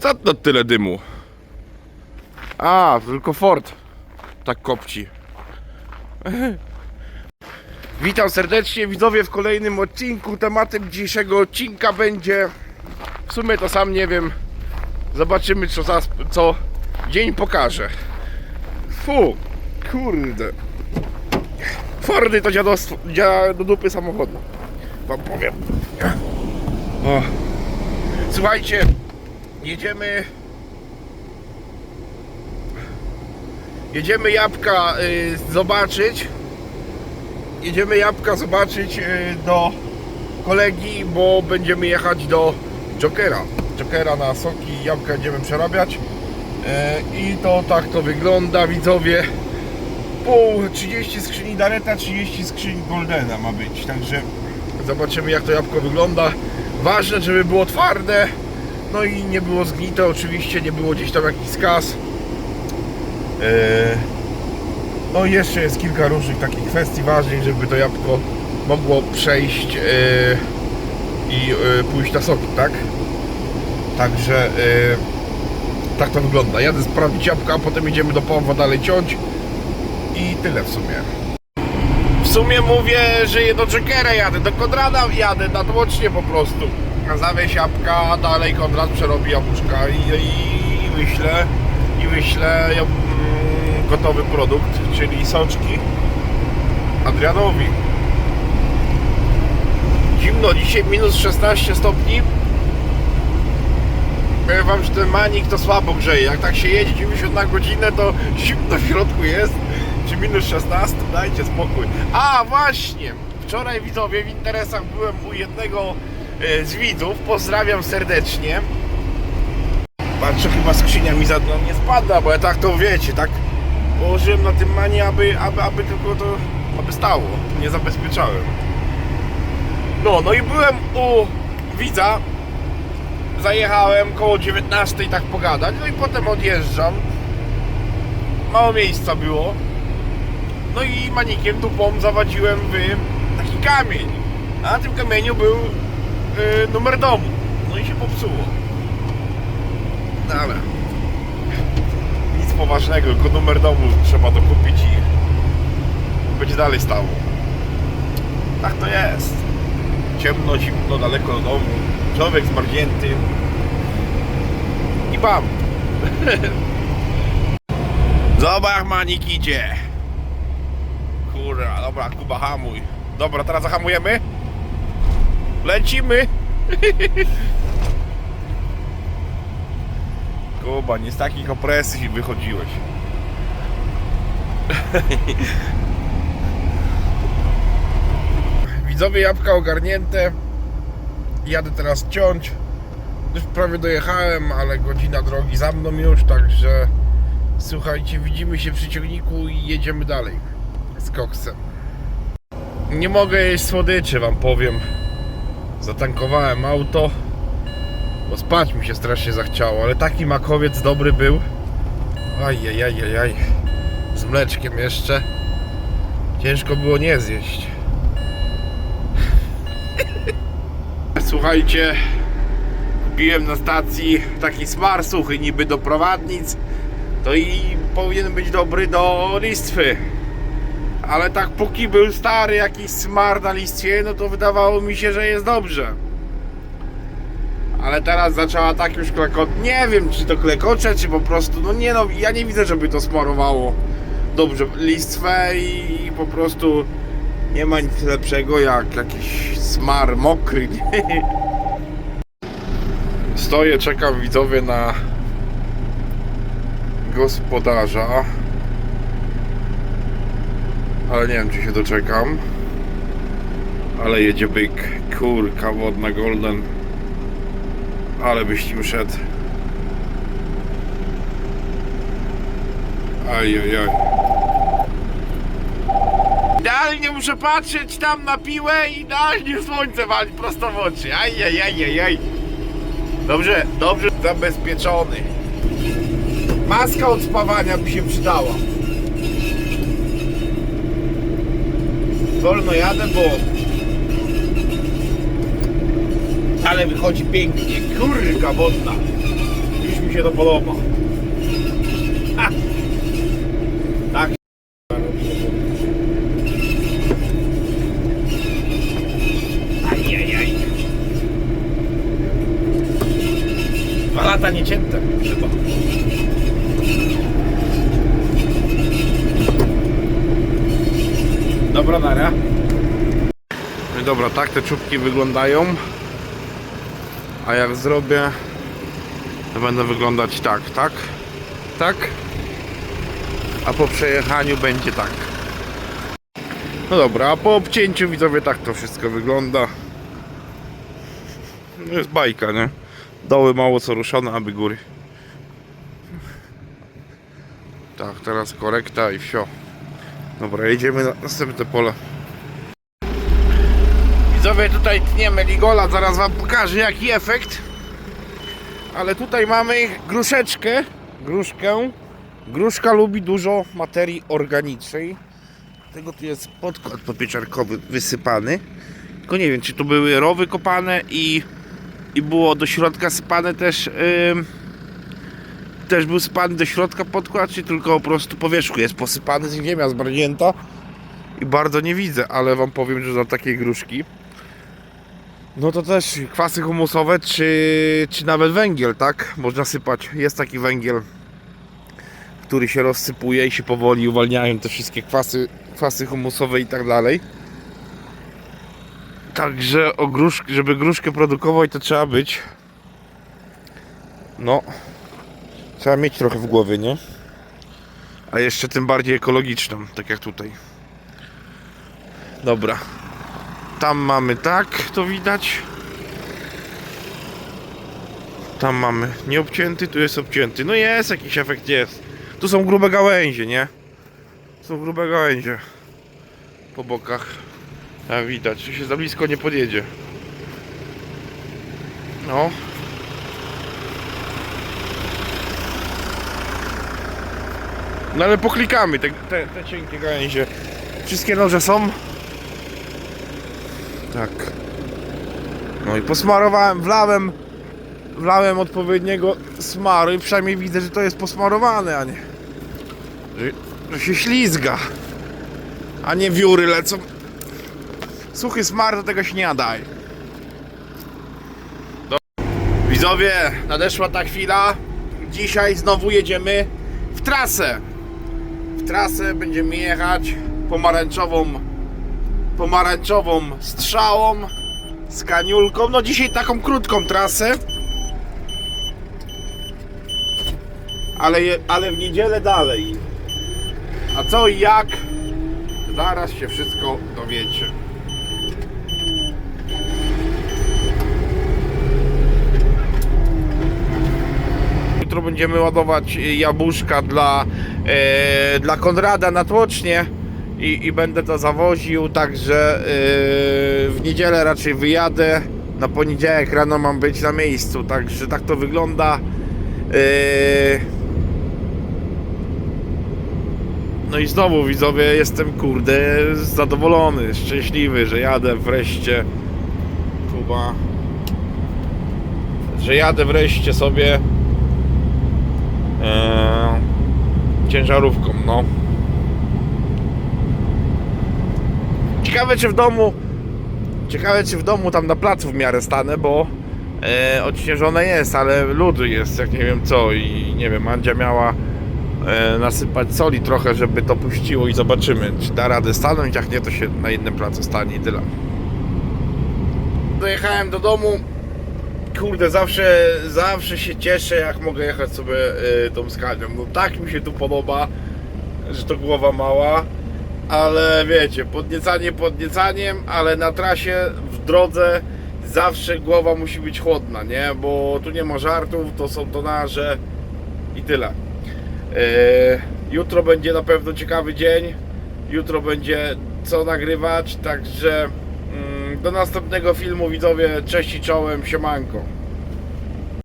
Co to tyle dymu? A, tylko Ford tak kopci. Witam serdecznie widzowie w kolejnym odcinku. Tematem dzisiejszego odcinka będzie w sumie to sam nie wiem. Zobaczymy co, za, co dzień pokaże. Fu, kurde. Fordy to dziadostwo, dzia, do dupy samochodu. Wam powiem. O. Słuchajcie, jedziemy. Jedziemy jabłka y, zobaczyć. Jedziemy jabłka zobaczyć y, do kolegi, bo będziemy jechać do Jokera. Jokera na soki jabłka będziemy przerabiać. E, I to tak to wygląda, widzowie. Pół 30 skrzyni Dareta, 30 skrzyni Goldena ma być. Także zobaczymy jak to jabłko wygląda. Ważne, żeby było twarde. No i nie było zgnite, oczywiście nie było gdzieś tam jakiś skaz. E, No i jeszcze jest kilka różnych takich kwestii ważnych, żeby to jabłko mogło przejść e, i e, pójść na soki, tak? Także e, tak to wygląda. Jadę sprawdzić jabłka, a potem idziemy do Pawła dalej ciąć i tyle w sumie. W sumie mówię, że je do Jokera jadę, do Konrada jadę, nadłocznie po prostu. Na zawieź jabłka, dalej Konrad przerobi jabłuszka i, i, i wyślę, i wyślę mm, gotowy produkt, czyli soczki Adrianowi. Zimno, dzisiaj minus 16 stopni. Powiem wam, że ten manik to słabo grzeje. Jak tak się jedzie 90 na godzinę, to zimno w środku jest. Czy minus 16? Dajcie spokój. A właśnie! Wczoraj widzowie w interesach byłem u jednego z widzów. Pozdrawiam serdecznie. Patrzę, chyba skrzynia mi za dno nie spada, bo ja tak to wiecie, tak położyłem na tym manie, aby, aby, aby tylko to aby stało. Nie zabezpieczałem. No, no i byłem u widza zajechałem koło 19 tak pogadać, no i potem odjeżdżam. Mało miejsca było. No i manikiem dupą zawadziłem w taki kamień. A na tym kamieniu był y, numer domu. No i się popsuło. No ale nic poważnego, tylko numer domu trzeba dokupić i będzie dalej stało. Tak to jest. Ciemno, zimno, daleko od domu. Człowiek zmarznięty. I bam. Zobacz, manik idzie. Kurwa, dobra, Kuba, hamuj. Dobra, teraz zahamujemy. Lecimy. Kuba, nie z takich opresji wychodziłeś. Widzowie jabłka ogarnięte. Jadę teraz ciąć. Już prawie dojechałem, ale godzina drogi za mną już, także słuchajcie, widzimy się przy ciągniku i jedziemy dalej z koksem. Nie mogę jeść słodyczy, wam powiem. Zatankowałem auto, bo spać mi się strasznie zachciało, ale taki makowiec dobry był. Ajajajajaj. Z mleczkiem jeszcze. Ciężko było nie zjeść. Słuchajcie, kupiłem na stacji taki smar suchy niby do prowadnic. To i powinien być dobry do listwy. Ale tak póki był stary jakiś smar na listwie, no to wydawało mi się, że jest dobrze. Ale teraz zaczęła tak już klekot. Nie wiem, czy to klekocze, czy po prostu. No nie no, ja nie widzę, żeby to smarowało dobrze listwę i po prostu nie ma nic lepszego jak jakiś smar mokry. Nie? Stoję, czekam widzowie na gospodarza. Ale nie wiem, czy się doczekam. Ale jedzie byk. Kurka wodna golden. Ale byś nim szedł. Ajajaj. Idealnie muszę patrzeć tam na piłę i idealnie słońce wali prosto w oczy. Ajajajajaj. Dobrze, dobrze zabezpieczony. Maska od spawania by się przydała. Wolno jadę, bo... Ale wychodzi pięknie. Kurka wodna. Już mi się to podoba. Ha! Tak. Ajajaj. Dwa lata niecięte chyba. Dobra, nara. No dobra, tak te czubki wyglądają. A jak zrobię, to będę wyglądać tak, tak, tak. A po przejechaniu będzie tak. No dobra, a po obcięciu widzowie tak to wszystko wygląda. No jest bajka, nie? Doły mało co ruszone, aby góry. Tak, teraz korekta i wsio. Dobra, jedziemy na następne pole. Widzowie, tutaj tniemy ligola, zaraz wam pokażę jaki efekt. Ale tutaj mamy gruszeczkę, gruszkę. Gruszka lubi dużo materii organicznej. Tego tu jest podkład popieczarkowy wysypany. Tylko nie wiem, czy to były rowy kopane i, i było do środka sypane też ym, też był sypany do środka podkład, czy tylko po prostu po wierzchu jest posypany, ziemia zbrznięta i bardzo nie widzę, ale wam powiem, że za takiej gruszki no to też kwasy humusowe, czy, czy nawet węgiel, tak? Można sypać. Jest taki węgiel, który się rozsypuje i się powoli uwalniają te wszystkie kwasy, kwasy humusowe i tak dalej. Także o żeby gruszkę produkować, to trzeba być. No, trzeba mieć trochę w głowie, nie? A jeszcze tym bardziej ekologiczną, tak jak tutaj. Dobra. Tam mamy tak, to widać. Tam mamy nieobcięty, tu jest obcięty. No jest, jakiś efekt jest. Tu są grube gałęzie, nie? Są grube gałęzie. Po bokach. A widać, tu się za blisko nie podjedzie. No. No ale poklikamy te, te, te cienkie gałęzie. Wszystkie noże są. Tak. No i posmarowałem, wlałem, wlałem odpowiedniego smaru i przynajmniej widzę, że to jest posmarowane, a nie, że, że się ślizga, a nie wióry lecą. Suchy smar do tego się nie nadaje. Widzowie, nadeszła ta chwila. Dzisiaj znowu jedziemy w trasę. W trasę będziemy jechać pomarańczową pomarańczową strzałą z kaniulką. No dzisiaj taką krótką trasę. Ale, ale w niedzielę dalej. A co i jak? Zaraz się wszystko dowiecie. Jutro będziemy ładować jabłuszka dla, e, dla Konrada na tłocznie i, i będę to zawoził, także yy, w niedzielę raczej wyjadę. Na poniedziałek rano mam być na miejscu, także tak to wygląda. Yy... No i znowu widzowie, jestem kurde zadowolony, szczęśliwy, że jadę wreszcie. Kuba. Że jadę wreszcie sobie yy, ciężarówką, no. Ciekawe czy w domu Ciekawe czy w domu tam na placu w miarę stanę, bo e, odśnieżone jest, ale ludu jest jak nie wiem co i nie wiem, Andzia miała e, nasypać soli trochę, żeby to puściło i zobaczymy czy da radę stanąć, jak nie to się na jednym placu stanie i tyle. Dojechałem do domu Kurde, zawsze, zawsze się cieszę jak mogę jechać sobie e, tą skanią. No tak mi się tu podoba, że to głowa mała ale wiecie, podniecanie podniecaniem, ale na trasie, w drodze zawsze głowa musi być chłodna, nie? Bo tu nie ma żartów, to są tonarze i tyle. Yy, jutro będzie na pewno ciekawy dzień. Jutro będzie co nagrywać, także do następnego filmu widzowie, cześć i czołem, siemanko.